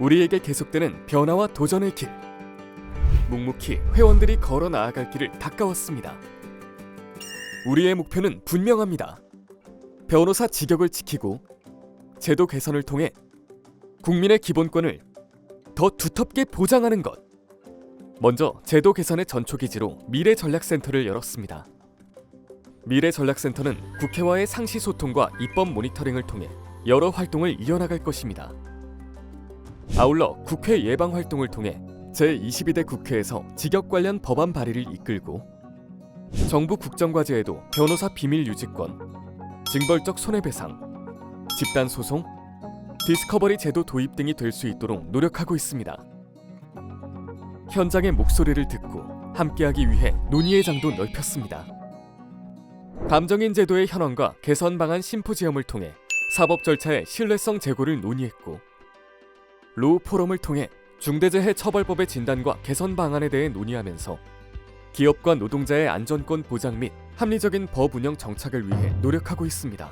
우리에게 계속되는 변화와 도전의 길. 묵묵히 회원들이 걸어 나아갈 길을 닦아왔습니다. 우리의 목표는 분명합니다. 변호사 직역을 지키고 제도 개선을 통해 국민의 기본권을 더 두텁게 보장하는 것. 먼저 제도 개선의 전초 기지로 미래 전략센터를 열었습니다. 미래 전략센터는 국회와의 상시 소통과 입법 모니터링을 통해 여러 활동을 이어나갈 것입니다. 아울러 국회 예방 활동을 통해 제22대 국회에서 직역 관련 법안 발의를 이끌고 정부 국정과제에도 변호사 비밀 유지권, 징벌적 손해배상, 집단 소송, 디스커버리 제도 도입 등이 될 수 있도록 노력하고 있습니다. 현장의 목소리를 듣고 함께하기 위해 논의의 장도 넓혔습니다. 감정인 제도의 현황과 개선 방안 심포지엄을 통해 사법 절차의 신뢰성 제고를 논의했고 로우 포럼을 통해 중대재해 처벌법의 진단과 개선 방안에 대해 논의하면서 기업과 노동자의 안전권 보장 및 합리적인 법 운영 정착을 위해 노력하고 있습니다.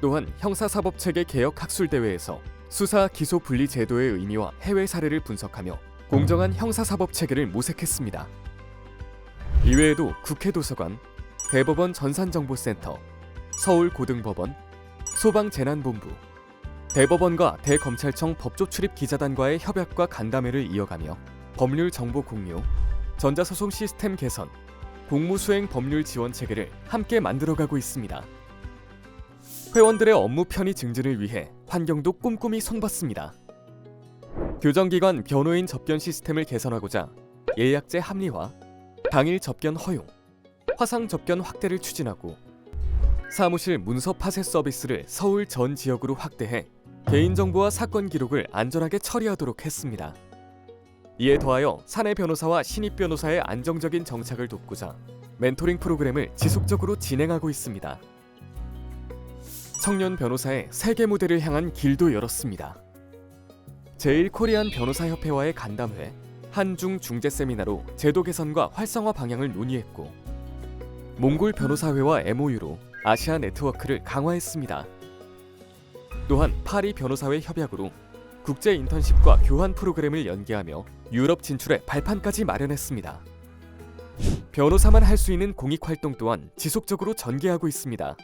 또한 형사사법체계 개혁 학술 대회에서 수사 기소 분리 제도의 의미와 해외 사례를 분석하며 공정한 형사사법 체계를 모색했습니다. 이외에도 국회 도서관, 대법원 전산정보센터, 서울고등법원, 소방재난본부, 대법원과 대검찰청 법조출입 기자단과의 협약과 간담회를 이어가며 법률 정보 공유, 전자소송 시스템 개선, 공무수행 법률 지원 체계를 함께 만들어가고 있습니다. 회원들의 업무 편의 증진을 위해 환경도 꼼꼼히 손봤습니다. 교정기관 변호인 접견 시스템을 개선하고자 예약제 합리화, 당일 접견 허용, 화상 접견 확대를 추진하고 사무실 문서 파쇄 서비스를 서울 전 지역으로 확대해 개인정보와 사건 기록을 안전하게 처리하도록 했습니다. 이에 더하여 사내 변호사와 신입 변호사의 안정적인 정착을 돕고자 멘토링 프로그램을 지속적으로 진행하고 있습니다. 청년 변호사의 세계 무대를 향한 길도 열었습니다. 제일 코리안 변호사 협회와의 간담회, 한중 중재 세미나로 제도 개선과 활성화 방향을 논의했고 몽골 변호사회와 MOU로 아시아 네트워크를 강화했습니다. 또한 파리 변호사회 협약으로 국제 인턴십과 교환 프로그램을 연계하며 유럽 진출에 발판까지 마련했습니다. 변호사만 할 수 있는 공익 활동 또한 지속적으로 전개하고 있습니다.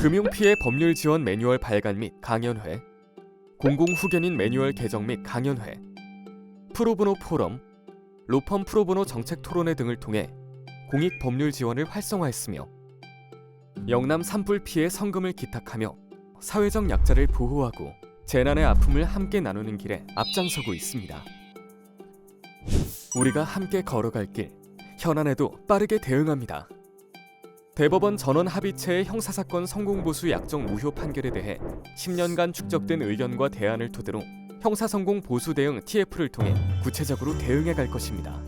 금융 피해 법률 지원 매뉴얼 발간 및 강연회, 공공 후견인 매뉴얼 개정 및 강연회, 프로보노 포럼, 로펌 프로보노 정책 토론회 등을 통해 공익 법률 지원을 활성화했으며 영남 산불 피해 성금을 기탁하며 사회적 약자를 보호하고 재난의 아픔을 함께 나누는 길에 앞장서고 있습니다. 우리가 함께 걸어갈 길 현안에도 빠르게 대응합니다. 대법원 전원 합의체의 형사사건 성공보수 약정 우효 판결에 대해 10년간 축적된 의견과 대안을 토대로 형사성공 보수 대응 TF를 통해 구체적으로 대응해 갈 것입니다.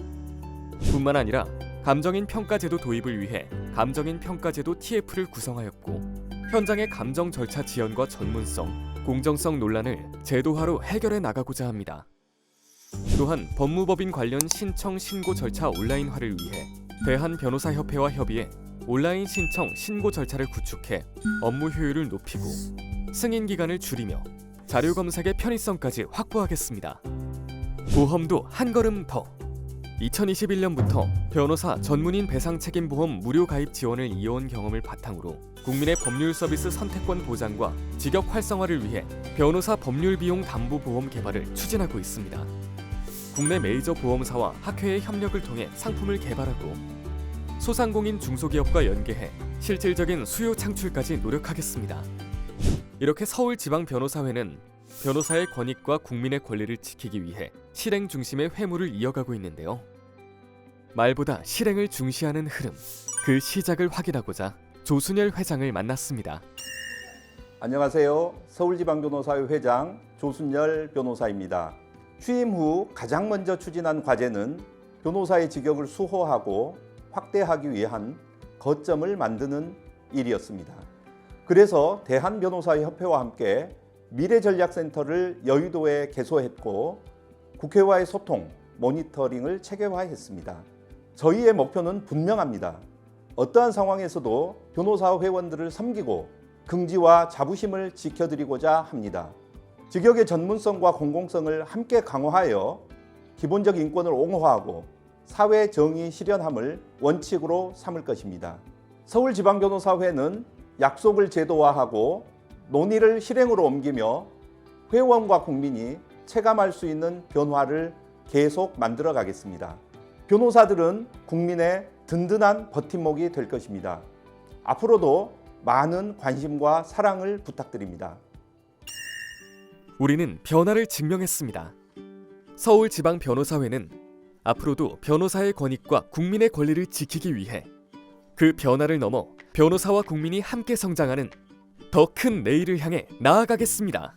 뿐만 아니라 감정인 평가제도 도입을 위해 감정인 평가제도 TF를 구성하였고 현장의 감정 절차 지연과 전문성, 공정성 논란을 제도화로 해결해 나가고자 합니다. 또한 법무법인 관련 신청 신고 절차 온라인화를 위해 대한 변호사협회와 협의해 온라인 신청 신고 절차를 구축해 업무 효율을 높이고 승인 기간을 줄이며 자료 검색의 편의성까지 확보하겠습니다. 보험도 한 걸음 더. 2021년부터 변호사 전문인 배상 책임 보험 무료 가입 지원을 이어온 경험을 바탕으로 국민의 법률 서비스 선택권 보장과 직역 활성화를 위해 변호사 법률 비용 담보 보험 개발을 추진하고 있습니다. 국내 메이저 보험사와 학회의 협력을 통해 상품을 개발하고 소상공인 중소기업과 연계해 실질적인 수요 창출까지 노력하겠습니다. 이렇게 서울지방변호사회는 변호사의 권익과 국민의 권리를 지키기 위해 실행 중심의 회무를 이어가고 있는데요. 말보다 실행을 중시하는 흐름, 그 시작을 확인하고자 조순열 회장을 만났습니다. 안녕하세요. 서울지방변호사회 회장 조순열 변호사입니다. 취임 후 가장 먼저 추진한 과제는 변호사의 직역을 수호하고 확대하기 위한 거점을 만드는 일이었습니다. 그래서 대한변호사협회와 함께 미래전략센터를 여의도에 개소했고 국회와의 소통, 모니터링을 체계화했습니다. 저희의 목표는 분명합니다. 어떠한 상황에서도 변호사 회원들을 섬기고 긍지와 자부심을 지켜드리고자 합니다. 직역의 전문성과 공공성을 함께 강화하여 기본적 인권을 옹호하고 사회 정의 실현함을 원칙으로 삼을 것입니다. 서울지방변호사회는 약속을 제도화하고 논의를 실행으로 옮기며 회원과 국민이 체감할 수 있는 변화를 계속 만들어 가겠습니다. 변호사들은 국민의 든든한 버팀목이 될 것입니다. 앞으로도 많은 관심과 사랑을 부탁드립니다. 우리는 변화를 증명했습니다. 서울지방변호사회는 앞으로도 변호사의 권익과 국민의 권리를 지키기 위해 그 변화를 넘어 변호사와 국민이 함께 성장하는 더 큰 내일을 향해 나아가겠습니다.